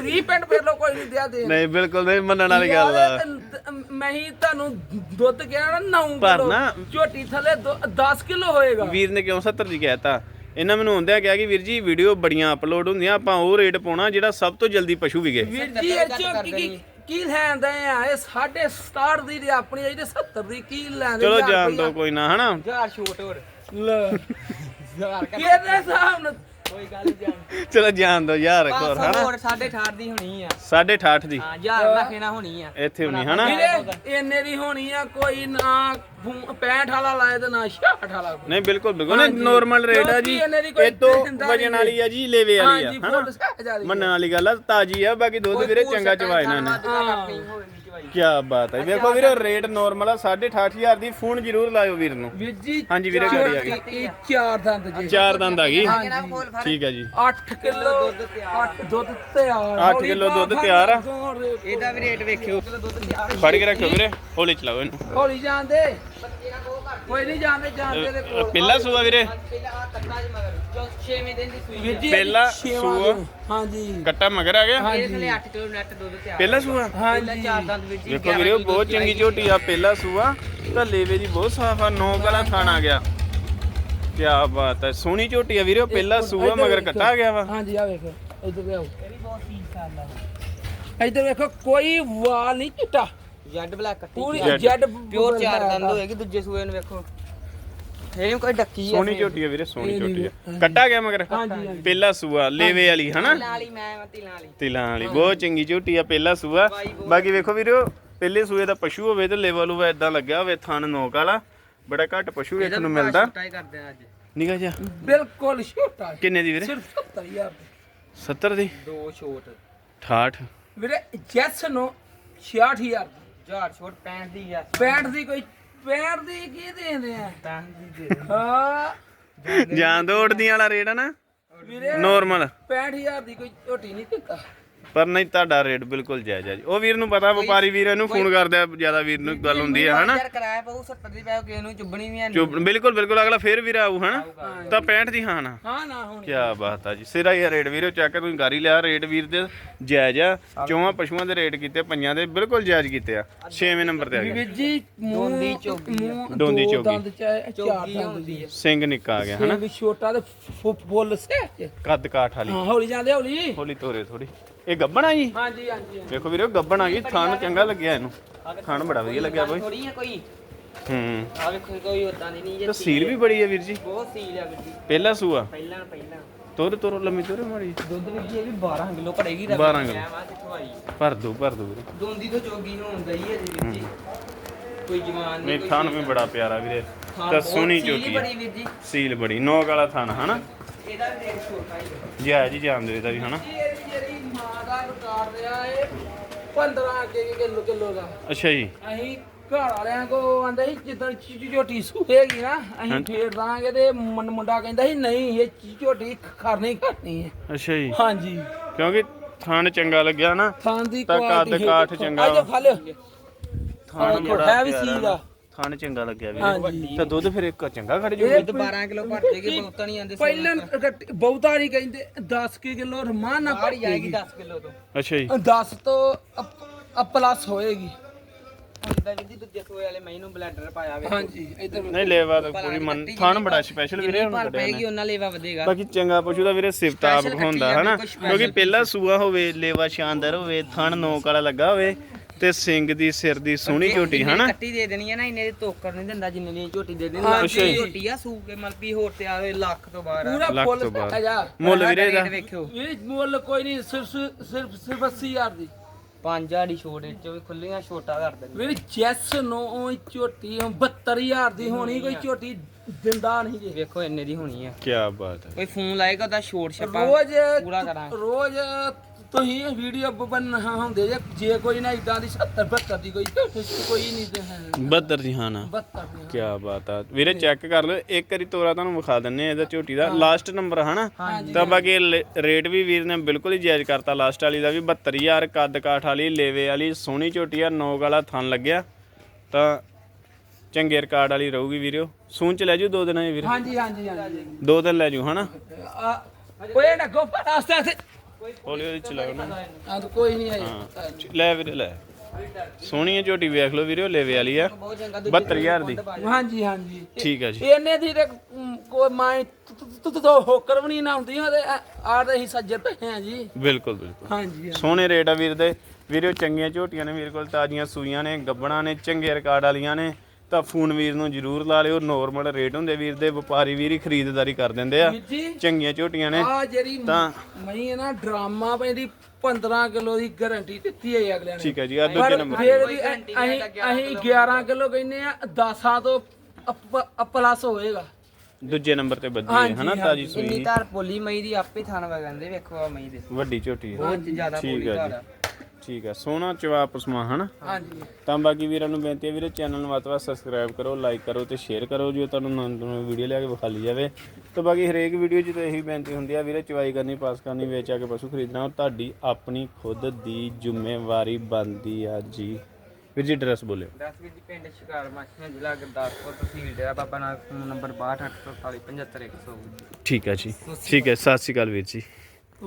Speaker 2: ਰੀਪੈਂਟ ਫੇਰ ਲੋ ਕੋਈ ਨਹੀਂ ਦਿਆ ਦੇ
Speaker 1: ਨਹੀਂ ਬਿਲਕੁਲ ਨਹੀਂ ਮੰਨਣ ਵਾਲੀ ਗੱਲ ਆ।
Speaker 2: ਯਾਰ, ਤੇ ਮੈਂ ਹੀ ਤੁਹਾਨੂੰ ਦੁੱਧ ਕਿਹਾ ਨਾ 9
Speaker 1: ਪਰ
Speaker 2: ਕਿਲੋ।
Speaker 1: ਨਾ-
Speaker 2: ਝੋਟੀ ਥੱਲੇ 10 ਕਿਲੋ ਹੋਏਗਾ।
Speaker 1: ਵੀਰ ਨੇ ਕਿਉਂ 70 ਦੀ ਕਹਿਤਾ ਇਹਨਾਂ ਮੈਨੂੰ ਹੁੰਦਿਆ ਕਿਹਾ ਕਿ ਵੀਰ ਜੀ ਵੀਡੀਓ ਬੜੀਆਂ ਅਪਲੋਡ ਹੁੰਦੀਆਂ ਆਪਾਂ ਉਹ ਰੇਟ ਪਾਉਣਾ ਜਿਹੜਾ ਸਭ ਤੋਂ ਜਲਦੀ ਪਸ਼ੂ ਵਿਕੇ
Speaker 2: ਵੀਰ ਜੀ ਇਹ ਚੋਂ ਕੀ ਕੀ ਕੀ ਲੈਂਦੇ ਆ? ਇਹ 67 ਦੀ ਤੇ ਆਪਣੀ ਜਿਹੜੀ 70 ਦੀ ਕੀ ਲੈਂਦੇ
Speaker 1: ਚਲੋ
Speaker 2: ਹਜ਼ਾਰ
Speaker 1: ਜਾਣ
Speaker 2: ਰੁਪਈਆ।
Speaker 1: ਦੋ ਕੋਈ ਨਾ ਹਨਾ?
Speaker 3: 1000 ਛੋਟ ਹੋਰ।
Speaker 2: ਲੈ।
Speaker 3: ਹਜ਼ਾਰ ਕਰ
Speaker 2: ਕਿਹਦੇ ਹਿਸਾਬ ਨਾਲ
Speaker 3: ਕੋਈ ਗੱਲ ਨਹੀਂ ਜਾਣ
Speaker 1: ਚਲੋ ਜਾਣ ਦੋ ਯਾਰ ਇੱਕ ਹੋਰ
Speaker 3: 500
Speaker 1: ਹਨਾ?
Speaker 3: ਹੋਰ 8.5 ਦੀ ਹੋਣੀ ਆ।
Speaker 1: 68 ਦੀ।
Speaker 3: ਹਾਂ 1000 ਲੱਖ ਨਾ ਹੋਣੀ ਆ?
Speaker 1: ਇੱਥੇ ਹੋਣੀ ਹਨਾ?
Speaker 2: ਵੀਰੇ ਇੰਨੇ ਦੀ ਹੋਣੀ ਆ ਕੋਈ ਨਾ 65 ਵਾਲਾ ਲਾਏ ਤੇ ਨਾ 66 ਵਾਲਾ
Speaker 1: ਨਹੀਂ ਬਿਲਕੁਲ ਬਿਲਕੁਲ। ਨਹੀਂ ਨਾਰਮਲ ਰੇਟ ਆ ਜੀ। ਇਹ ਤੋਂ ਵਜਨ ਵਾਲੀ ਆ ਜੀ ਲੇਵੇ ਵਾਲੀ ਆ ਹਨਾ? ਮੰਨਣ ਵਾਲੀ ਗੱਲ ਆ ਤਾਜੀ ਆ ਬਾਕੀ ਦੁੱਧ ਵੀਰੇ ਚੰਗਾ ਚਵਾ ਇਹਨਾਂ ਨੇ ਕੀ ਬਾਤ ਹੈ। ਵੇਖੋ ਵੀਰੇ ਰੇਟ ਨਾਰਮਲ ਆ 68500 ਦੀ ਫੋਨ ਜ਼ਰੂਰ ਲਾਇਓ ਵੀਰ ਨੂੰ।
Speaker 2: ਵੀਰ ਜੀ
Speaker 1: ਹਾਂਜੀ ਵੀਰੇ, ਗਾੜੀ ਆ ਗਈ।
Speaker 2: ਇਹ ਚਾਰ ਦੰਦ ਜੀ।
Speaker 1: ਚਾਰ ਦੰਦ ਆ ਗਈ। ਠੀਕ ਹੈ ਜੀ।
Speaker 2: 8 ਕਿਲੋ ਦੁੱਧ ਤਿਆਰ 8 ਦੁੱਧ ਤਿਆਰ।
Speaker 1: ਅੱਠ ਕਿੱਲੋ ਦੁੱਧ ਤਿਆਰ ਆ।
Speaker 3: ਇਹਦਾ ਵੀ ਰੇਟ ਵੇਖਿਓ।
Speaker 1: ਫੜ ਕੇ ਰੱਖਿਓ ਵੀਰੇ। ਹੌਲੀ ਚਲਾਓ ਇਹਨੂੰ।
Speaker 2: ਹੌਲੀ ਜਾਂਦੇ ਕੋਈ ਨਹੀਂ ਜਾਂਦੇ ਜਾਂਦੇ ਦੇ ਕੋਲ।
Speaker 1: ਪਹਿਲਾ ਸੂਆ ਵੀਰੇ?
Speaker 3: ਛੇਵੇਂ ਦਿਨ ਦੀ ਸੂਈ
Speaker 2: ਵੀਰ ਜੀ
Speaker 1: ਪਹਿਲਾ ਸੂਆ।
Speaker 2: ਹਾਂਜੀ
Speaker 1: ਕੱਟਾ ਮਗਰ ਆ ਗਿਆ?
Speaker 3: ਇਹਦੇ ਥਲੇ 8 ਕਿਲੋ ਨੈਟ ਦੁੱਧ ਤਿਆਰ
Speaker 1: ਪਹਿਲਾ ਸੂਆ?
Speaker 3: ਪਹਿਲਾਂ
Speaker 2: ਹਾਂਜੀ
Speaker 3: ਚਾਰ ਦੰਦ ਵਿੱਚ ਹੀ
Speaker 1: ਵੇਖੋ ਵੀਰੇ ਬਹੁਤ ਚੰਗੀ ਝੋਟੀ ਆ ਪਹਿਲਾ ਸੂਆ। ਤਾਂ ਲੇਵੇ ਦੀ ਬਹੁਤ ਸਾਫ਼ ਆ ਨੌ ਗਲਾ ਥਾਣ ਆ ਗਿਆ। ਕੀ ਬਾਤ ਹੈ ਸੋਹਣੀ ਝੋਟੀ ਆ ਵੀਰੇ ਪਹਿਲਾ ਸੂਆ ਮਗਰ
Speaker 2: ਵੇਖੋ।
Speaker 1: ਕੱਟਾ ਆ ਗਿਆ ਵਾ।
Speaker 2: ਹਾਂਜੀ ਆ ਵੇਖੋ। ਇੱਧਰ ਵੇਖੋ। ਇੱਧਰ ਵੇਖੋ ਕੋਈ ਵਾਲ ਨਹੀਂ ਚਿੱਟਾ।
Speaker 3: ਜੈਡ ਬਲੈਕ ਕੱਟੀ
Speaker 2: ਪੂਰੀ
Speaker 1: ਜੈਡ।
Speaker 2: ਜੈਡ
Speaker 3: ਪਿਓਰ ਚਾਰ ਦੰਦ ਹੋਏਗੀ ਦੂਜੇ ਸੂਏ ਨੂੰ ਵੇਖੋ। ਇਹ ਕੋਈ ਡੱਕੀ ਆ
Speaker 1: ਸੋਹਣੀ ਝੋਟੀ ਆ ਵੀਰੇ ਸੋਹਣੀ ਝੋਟੀ ਆ। ਕੱਟਾ ਗਿਆ ਮਗਰ? ਪਹਿਲਾ ਸੂਆ ਲੇਵੇ ਵਾਲੀ ਹਨਾ?
Speaker 3: ਲਾਲੀ ਮੈਂ ਮੈਂ ਤਿਲਾਂ ਵਾਲੀ।
Speaker 1: ਤਿਲਾਂ ਵਾਲੀ ਬਹੁਤ ਚੰਗੀ ਝੋਟੀ ਆ ਪਹਿਲਾ ਸੂਆ। ਬਾਕੀ ਵੇਖੋ ਵੀਰੋ ਪਹਿਲੇ ਸੂਏ ਦਾ ਪਸ਼ੂ ਹੋਵੇ ਤੇ ਲੈਵਲ ਉਹ ਇਦਾਂ ਲੱਗਿਆ ਹੋਵੇ ਥਣ ਨੋਕ ਵਾਲਾ ਬੜਾ ਘੱਟ ਪਸ਼ੂ ਵੇਖਣ ਨੂੰ ਮਿਲਦਾ।
Speaker 3: ਟਰਾਈ ਕਰਦੇ ਆ ਅੱਜ।
Speaker 1: ਨਿਕਾ ਜਾ
Speaker 2: ਬਿਲਕੁਲ ਛੋਟਾ
Speaker 1: ਕਿੰਨੇ ਦੀ ਵੀਰੇ?
Speaker 2: ਸਿਰਫ 70000 ਦੀ।
Speaker 1: 70 ਦੀ?
Speaker 3: ਦੋ ਛੋਟ।
Speaker 1: 68
Speaker 2: ਵੀਰੇ ਜੈਸ ਨੂੰ 66000 ਦੀ।
Speaker 3: ਹਜ਼ਾਰ ਛੋਟ 65 ਦੀ ਆ।
Speaker 2: 65 ਦੀ ਕੋਈ 65 ਦੀ ਕੀ ਦੇਂਦੇ ਆ?
Speaker 3: 65 ਦੀ ਦੇ
Speaker 2: ਹਾਂ।
Speaker 1: ਜਾਂ ਦੋ ਉੜਦੀਆਂ ਵਾਲਾ ਰੇਟ ਆ ਨਾ?
Speaker 2: ਵੀਰੇ
Speaker 1: ਨੋਰਮਲ
Speaker 2: 65000 ਦੀ ਕੋਈ ਝੋਟੀ ਨਹੀਂ ਦਿੱਤਾ।
Speaker 1: ਪਰ ਨਹੀਂ ਤੁਹਾਡਾ ਰੇਟ ਬਿਲਕੁਲ ਜਾਇਜ਼ ਆ ਜੀ। ਉਹ ਵੀਰ ਨੂੰ ਪਤਾ ਵਪਾਰੀ ਵੀਰ ਇਹਨੂੰ ਫੋਨ ਕਰਦੇ ਆ ਜ਼ਿਆਦਾ ਵੀਰ ਨੂੰ ਗੱਲ ਹੁੰਦੀ ਆ ਹਨਾ?
Speaker 3: ਯਾਰ ਕਰਾਇਆ ਪਊ 70 ਦੀ ਪੈ ਕਿਸੇ ਨੂੰ ਚੁੱਬਣੀ ਵੀ ਹੈ ਨਹੀਂ।
Speaker 1: ਚੁੱਪ ਬਿਲਕੁਲ ਬਿਲਕੁਲ ਅਗਲਾ ਫੇਰ ਵੀਰ ਆਊ ਹਨਾ? ਤਾਂ 65 ਦੀ ਹਾਂ ਨਾ।
Speaker 2: ਹਾਂ ਨਾ ਹੁਣ।
Speaker 1: ਕੀ ਬਾਤ ਆ ਜੀ ਸਿਰਾ ਹੀ ਆ ਰੇਟ ਵੀਰੋ ਚੱਕ ਤੁਸੀਂ ਗਾਰੀ ਲਿਆ ਰੇਟ ਵੀਰ ਦੇ ਜਾਇਜ਼ ਆ। ਚੌਵਾਂ ਪਸ਼ੂਆਂ ਦੇ ਰੇਟ ਕੀਤੇ ਪੰਜਾਂ ਦੇ ਬਿਲਕੁਲ ਜਾਇਜ਼ ਕੀਤੇ ਆ। 6ਵੇਂ ਨੰਬਰ ਤੇ ਆ ਗਏ
Speaker 2: ਵੀਰ ਜੀ
Speaker 3: ਦੋਂਦੀ ਚੋਗੀ ਆ।
Speaker 2: ਮੂੰਹ
Speaker 1: ਦੋਂਦੀ
Speaker 2: ਦੋ
Speaker 1: ਚੋਗੀ।
Speaker 2: ਹੈ, ਚਾਰ
Speaker 3: ਹੁੰਦੀ ਹੈ
Speaker 1: ਸਿੰਘ ਨਿੱਕਾ ਆ ਗਿਆ
Speaker 2: ਹਨਾ
Speaker 1: ਹਨਾ?
Speaker 2: ਵੀ ਛੋਟਾ ਤੇ ਫੁੱਲ ਸੇ
Speaker 1: ਕੱਦ ਕਾਠ ਵਾਲੀ।
Speaker 2: ਹਾਂ ਹੌਲੀ ਜਾਂਦੇ ਹੌਲੀ।
Speaker 1: ਹੌਲੀ ਤੋਰੇ ਥੋੜੀ ਇਹ ਗੱਬਣ ਆ ਜੀ?
Speaker 2: ਹਾਂਜੀ ਹਾਂਜੀ।
Speaker 1: ਵੇਖੋ ਵੀਰੋ ਗੱਬਣ ਆ ਗਈ ਥਣ ਚੰਗਾ ਲੱਗਿਆ ਇਹਨੂੰ। ਥਣ ਬੜਾ ਵਧੀਆ ਲੱਗਿਆ ਕੋਈ
Speaker 3: ਥੋੜੀ ਆ ਕੋਈ।
Speaker 1: ਹੂੰ।
Speaker 3: ਆ ਵੇਖੋ ਕੋਈ ਉਦਾਂ ਦੀ ਨਹੀਂ
Speaker 1: ਤੇ
Speaker 3: ਜੇ
Speaker 1: ਸੀਲ ਵੀ ਬੜੀ ਆ ਵੀਰ ਜੀ।
Speaker 3: ਬਹੁਤ ਸੀਲ ਆ ਗੱਡੀ
Speaker 1: ਪਹਿਲਾ ਸੂਆ?
Speaker 3: ਪਹਿਲਾਂ ਪਹਿਲਾਂ।
Speaker 1: ਤੋਰ ਤੋਰ ਲੰਮੀ ਤੋਰੇ ਮਾੜੀ
Speaker 3: ਦੁੱਧ ਵੀ ਜੀ ਇਹ ਵੀ 12 ਕਿਲੋ ਭਰੇਗੀ
Speaker 1: 12 ਕਿਲੋ। ਭਰ ਦੋ ਭਰ ਦੋ ਵੀਰੇ।
Speaker 3: ਦੋਂਦੀ ਤੋਂ ਚੋਗੀ ਨੂੰ ਹੁੰਦਾ ਹੀ ਹੈ ਜੀ ਵੀਰ ਜੀ। ਕੋਈ ਜਵਾਨ
Speaker 1: ਨਹੀਂ ਥਣ ਵੀ ਬੜਾ ਪਿਆਰਾ ਵੀਰੇ।
Speaker 3: ਹਾਂ,
Speaker 1: ਤਾਂ ਸੋਹਣੀ ਆ।
Speaker 3: ਬੜੀ ਵੀਰ ਜੀ।
Speaker 1: ਸੀਲ ਬੜੀ। ਨੌਕ ਵਾਲਾ ਥਣ ਹਨਾ?
Speaker 3: ਇਹਦਾ ਵੀ ਰੇਟ ਛੋਟਾ ਹੀ ਹੈ
Speaker 1: ਜਾਇਜ਼ ਹੀ ਜਾਣਦੇ ਇਹਦਾ ਵੀ ਹਨਾ?
Speaker 2: ਇਹਦੀ ਜਿਹੜੀ ਮਾਂ ਰਿਕਾਰਡ ਰਿਹਾ ਇਹ 15 ਕਿਲੋ ਕਿਲੋ ਦਾ।
Speaker 1: ਅੱਛਾ ਜੀ।
Speaker 2: ਅਸੀਂ ਘਰ ਵਾਲਿਆਂ ਕੋ ਆਂਦੇ ਸੀ ਜਿੱਦਾਂ ਚੀਚੀ ਝੋਟੀ ਸੂਹੇਗੀ ਨਾ ਅਸੀਂ ਫੇਰ ਦਾਂਗੇ ਤੇ ਮੁੰ- ਮੁੰਡਾ ਕਹਿੰਦਾ ਸੀ ਨਹੀਂ ਇਹ ਝੋਟੀ ਖਰਨੀ ਕਰਨੀ ਹੈ
Speaker 1: ਅੱਛਾ ਜੀ।
Speaker 2: ਹਾਂਜੀ।
Speaker 1: ਕਿਉਂਕਿ ਥਣ ਚੰਗਾ ਲੱਗਿਆ ਨਾ
Speaker 2: ਥਾਂ ਦੀ
Speaker 1: ਤਾਂ ਕੱਦ
Speaker 2: ਕੁਆਲਿਟੀ
Speaker 1: ਕਾਠ ਚੰਗਾ
Speaker 2: ਅੱਜ ਖਾ ਲਿਓ।
Speaker 1: ਥਣ
Speaker 2: ਦੇਖੋ, ਹੈ ਵੀ ਸੀਲ ਦਾ।
Speaker 1: ਥਣ ਚੰਗਾ ਲੱਗਿਆ ਵੀਰੇ
Speaker 2: ਹਾਂਜੀ।
Speaker 1: ਤਾਂ ਦੁੱਧ ਫਿਰ ਇੱਕ ਚੰਗਾ ਖੜ ਜੂ
Speaker 3: ਦੁੱਧ 12 ਕਿਲੋ ਭਰ ਜੇਗੀ ਬਹੁਤਾ ਨਹੀਂ ਆਂਦੇ
Speaker 2: ਪਹਿਲਾਂ ਬਹੁਤਾ ਨਹੀਂ ਕਹਿੰਦੇ 10 ਕਿਲੋ ਰਮਾਨ ਨਾ
Speaker 3: ਬਾਹਰ ਹੀ ਆਏਗੀ
Speaker 2: ਪੜੇਗੀ
Speaker 3: 10 ਕਿਲੋ ਤੋਂ।
Speaker 1: ਅੱਛਾ ਜੀ।
Speaker 2: 10 ਤੋਂ ਪਲੱਸ ਹੋਏਗੀ।
Speaker 3: ਹੁੰਦਾ ਵੀ ਜੀ ਦੂਜੇ ਸੋਏ ਵਾਲੇ ਮੈਨੂੰ ਬਲੈਡਰ ਪਾਇਆ ਵੇ।
Speaker 2: ਹਾਂਜੀ ਇਧਰ
Speaker 1: ਨਹੀਂ ਲੈਵਾ ਤਾਂ ਪੂਰੀ ਮਨ ਥਣ ਬੜਾ ਸਪੈਸ਼ਲ ਵੀਰੇ ਹੁਣ
Speaker 3: ਭਰ
Speaker 1: ਕੱਢਿਆ
Speaker 3: ਪਏਗੀ
Speaker 1: ਨੇ
Speaker 3: ਉਹਨਾਂ ਲੇਵਾ ਵਧੇਗਾ।
Speaker 1: ਬਾਕੀ ਚੰਗਾ ਪਸ਼ੂ ਦਾ ਵੀਰੇ ਸਿਫਤਾਬ ਹੁੰਦਾ ਹਨਾ? ਕਿਉਂਕਿ ਪਹਿਲਾ ਸੂਆ ਹੋਵੇ ਲੇਵਾ ਸ਼ਾਨਦਾਰ ਹੋਵੇ ਥਣ ਨੋਕ ਵਾਲਾ ਲੱਗਾ ਹੋਵੇ ਤੇ ਸਿੰਘ ਦੀ ਸਿਰ ਦੀ ਸੋਹਣੀ ਝੋਟੀ ਹਨਾ?
Speaker 3: ਕੱਟੀ ਦੇ ਦੇਣੀ ਹੈ ਨਾ ਇੰਨੇ ਦੀ ਤੋਕਰ ਨਹੀਂ ਦਿੰਦਾ ਜਿੰਨੇ ਦੀ ਝੋਟੀ ਦੇ ਦੇਣੀ।
Speaker 2: ਹਾਂ,
Speaker 1: ਜੀ।
Speaker 3: ਝੋਟੀ ਆ ਸੂ ਕੇ ਮਤਲਬ ਵੀ ਹੋਰ ਤਿਆਰ ਹੋਏ ਲੱਖ ਤੋਂ ਬਾਹਰ ਆ।
Speaker 2: ਪੂਰਾ
Speaker 1: ਲੱਖ
Speaker 2: ਫੁੱਲ
Speaker 1: ਤੋਂ ਬਾਅਦ।
Speaker 2: ਹਜ਼ਾਰ
Speaker 1: ਮੁੱਲ ਵੀਰੇ ਦਾ।
Speaker 3: ਰੇਟ ਵੇਖਿਓ।
Speaker 2: ਵੀਰੇ ਮੁੱਲ ਕੋਈ ਨਹੀਂ ਸਿਰਫ ਸਿਰਫ ਸਿਰਫ 80000 ਦੀ।
Speaker 3: 5000 ਦੀ ਛੋਟ ਵਿੱਚ ਵੀ ਖੁੱਲੀਆਂ ਛੋਟਾ ਕਰ ਦਿੰਦੇ।
Speaker 2: ਵੀਰੇ ਜੈਸ ਨੋ ਝੋਟੀ 72000 ਦੀ ਹੋਣੀ ਕੋਈ ਝੋਟੀ ਦਿੰਦਾ ਨਹੀਂ ਜੀ।
Speaker 3: ਵੇਖੋ ਇੰਨੇ ਦੀ ਹੋਣੀ ਆ।
Speaker 1: ਕੀ ਬਾਤ ਹੈ।
Speaker 3: ਕੋਈ ਫੋਨ ਲਾਏਗਾ ਉਹਦਾ ਛੋਟ ਛੱਪਾ
Speaker 2: ਰੋਜ਼
Speaker 3: ਪੂਰਾ ਕਰਾਂਗੇ।
Speaker 2: ਰੋਜ਼ ਤੁਸੀਂ ਵੀਡੀਓ ਬਣ ਹੁੰਦੇ ਜੇ ਜੇ ਕੋਈ ਨਾ ਇਦਾਂ ਦੀ 70 72 ਦੀ ਕੋਈ ਕੋਈ ਨਹੀਂ ਤੇ ਹੈ।
Speaker 1: 72 ਜੀ ਹਾਂ ਨਾ।
Speaker 2: 72 ਦੀ
Speaker 1: ਕੀ ਬਾਤ ਆ। ਵੀਰੇ ਚੈੱਕ ਕਰ ਲਓ ਇੱਕ ਵਾਰੀ ਤੋਰਾ ਤੁਹਾਨੂੰ ਵਿਖਾ ਦਿੰਨੇ ਇਹਦਾ ਝੋਟੀ ਦਾ। ਲਾਸਟ ਨੰਬਰ ਹਨਾ? ਤਾਂ ਬਾਕੀ ਰੇਟ ਵੀ ਵੀਰ ਨੇ ਬਿਲਕੁਲ ਹੀ ਜਾਇਜ਼ ਕਰਤਾ ਲਾਸਟ ਵਾਲੀ ਦਾ ਵੀ। 72000 ਕੱਦ ਕਾਠ ਵਾਲੀ ਲੇਵੇ ਵਾਲੀ ਸੋਹਣੀ ਝੋਟੀ ਆ ਨੋਕ ਵਾਲਾ ਥਣ ਲੱਗਿਆ। ਤਾਂ ਚੰਗੇ ਰਿਕਾਰਡ ਵਾਲੀ ਰਹੂਗੀ ਵੀਰਿਓ ਸੂਨ ਚ ਲੈ ਜੂ ਦੋ ਦਿਨਾਂ ਦੀ ਵੀਰ।
Speaker 2: ਹਾਂਜੀ ਹਾਂਜੀ ਹਾਂਜੀ।
Speaker 1: ਦੋ ਦਿਨ ਲੈ ਜੂ ਹਨਾ?
Speaker 2: ਕੋਈ ਨਾ ਗੋ ਫਟ ਆਸਤੇ ਆਸਤੇ।
Speaker 1: ਹੌਲੀ ਹੌਲੀ ਚਲਾਓ ਨਾ
Speaker 2: ਆ ਤਾਂ ਕੋਈ ਨਹੀਂ ਆਈ।
Speaker 1: ਹਾਂ ਲੈ ਵੀਰੇ ਲੈ। ਸੋਹਣੀ ਹੈ ਝੋਟੀ ਵੇਖ ਲਓ ਵੀਰਿਓ ਲੇਵੇ ਵਾਲੀ ਆ।
Speaker 3: ਬਹੁਤ ਚੰਗਾ
Speaker 1: 72000 ਦੀ।
Speaker 2: ਹਾਂਜੀ ਹਾਂਜੀ।
Speaker 1: ਠੀਕ ਆ ਜੀ।
Speaker 2: ਇਹਨੇ ਦੀ ਤੇ ਕੋਈ ਮੈਂ ਤੂੰ ਤੂੰ ਹੋਕਰ ਵੀ ਨਹੀਂ ਨਾ ਹੁੰਦੀ ਉਹਦੇ ਆ ਤੇ ਅਸੀਂ ਸੱਜਰ ਪਏ ਆ ਜੀ।
Speaker 1: ਬਿਲਕੁਲ ਬਿਲਕੁਲ।
Speaker 2: ਹਾਂਜੀ।
Speaker 1: ਸੋਹਣੇ ਰੇਟ ਆ ਵੀਰ ਦੇ। ਵੀਰੋ ਚੰਗੀਆਂ ਝੋਟੀਆਂ ਨੇ ਵੀਰ ਕੋਲ ਤਾਜ਼ੀਆਂ ਸੂਈਆਂ ਨੇ ਗੱਬਣਾ ਨੇ ਚੰਗੇ ਰਿਕਾਰਡ ਵਾਲੀਆਂ ਨੇ। ਤਾਂ ਫੋਨ ਵੀਰ ਨੂੰ ਜਰੂਰ ਲਾ ਲਿਓ। ਨੋਰਮਲ ਰੇਟ ਹੁੰਦੇ ਵੀਰ ਦੇ ਵਪਾਰੀ ਵੀਰ ਹੀ ਖਰੀਦਦਾਰੀ ਕਰ ਦਿੰਦੇ ਆ। ਚੰਗੀਆਂ ਝੋਟੀਆਂ ਨੇ।
Speaker 2: ਆ ਜਿਹੜੀ
Speaker 1: ਤਾਂ-
Speaker 2: ਮਈ ਹੈ ਨਾ ਡਰਾਮਾ ਪੈਂਦੀ 15 ਕਿਲੋ ਦੀ ਗਾਰੰਟੀ ਦਿੱਤੀ ਹੈ ਅਗਲਿਆਂ ਨੇ।
Speaker 1: ਠੀਕ ਹੈ ਜੀ ਆ ਦੂਜੇ
Speaker 2: ਪਰ
Speaker 1: ਨੰਬਰ
Speaker 2: ਫਿਰ ਵੀ ਅਸੀਂ ਅਸੀਂ 11 ਕਿਲੋ ਕਹਿੰਦੇ ਆ 10 ਤੋਂ ਪਲੱਸ ਹੋਏਗਾ।
Speaker 1: ਦੂਜੇ ਨੰਬਰ ਤੇ ਬੱਜੀ ਹੈ ਹਨਾ ਤਾਜੀ
Speaker 3: ਇੰਨੀ
Speaker 1: ਸੂਈ
Speaker 3: ਧਾਰ ਪੋਲੀ ਮਈ ਦੀ ਆਪੇ ਥਾਨ ਵਗਾਂਦੇ ਵੇਖੋ ਆ ਮਈ ਦੇ।
Speaker 1: ਵੱਡੀ ਝੋਟੀ ਹੈ।
Speaker 3: ਬਹੁਤ ਜ਼ਿਆਦਾ
Speaker 1: ਠੀਕ
Speaker 3: ਪੋਲੀ
Speaker 1: ਹੈ
Speaker 3: ਧਾਰ
Speaker 1: ਜੀ
Speaker 3: ਆ।
Speaker 1: ਠੀਕ ਹੈ ਸੋਹਣਾ ਚਵਾ ਪਸਮਾ ਹਨਾ?
Speaker 2: ਹਾਂਜੀ।
Speaker 1: ਤਾਂ ਬਾਕੀ ਵੀਰਾਂ ਨੂੰ ਬੇਨਤੀ ਹੈ ਵੀਰੇ ਚੈਨਲ ਨੂੰ ਵੱਧ ਤੋਂ ਵੱਧ ਸਬਸਕ੍ਰਾਈਬ ਕਰੋ ਲਾਈਕ ਕਰੋ ਤੇ ਸ਼ੇਅਰ ਕਰੋ ਜੋ ਤੁਹਾਨੂੰ ਨਵੀਂ ਵੀਡੀਓ ਲਿਆ ਕੇ ਵਿਖਾਲੀ ਜਾਵੇ। ਤਾਂ ਬਾਕੀ ਹਰੇਕ ਵੀਡੀਓ 'ਚ ਤਾਂ ਇਹੀ ਬੇਨਤੀ ਹੁੰਦੀ ਆ ਵੀਰੇ ਚਵਾਈ ਕਰਨੀ ਪਾਸ ਕਰਨੀ ਵੇਚ ਆ ਕੇ ਪਸ਼ੂ ਖਰੀਦਣਾ ਉਹ ਤੁਹਾਡੀ ਆਪਣੀ ਖੁਦ ਦੀ ਜ਼ਿੰਮੇਵਾਰੀ ਬਣਦੀ ਆ ਜੀ। ਵੀਰ ਜੀ ਐਡਰੈਸ ਬੋਲਿਓ।
Speaker 3: ਦਸ ਵੀਰ ਜੀ ਪਿੰਡ ਸ਼ਿਕਾਰ ਮਾਛੀਆਂ ਜ਼ਿਲ੍ਹਾ ਗੁਰਦਾਸਪੁਰ ਤਹਿਸੀਲ ਡੇਰਾ ਬਾਬਾ ਨਾਨਕ ਫੋਨ ਨੰਬਰ 6284475100
Speaker 1: ਠੀਕ ਹੈ ਜੀ। ਠੀਕ ਹੈ ਸਤਿ ਸ਼੍ਰੀ ਅਕਾਲ ਵੀਰ ਜੀ।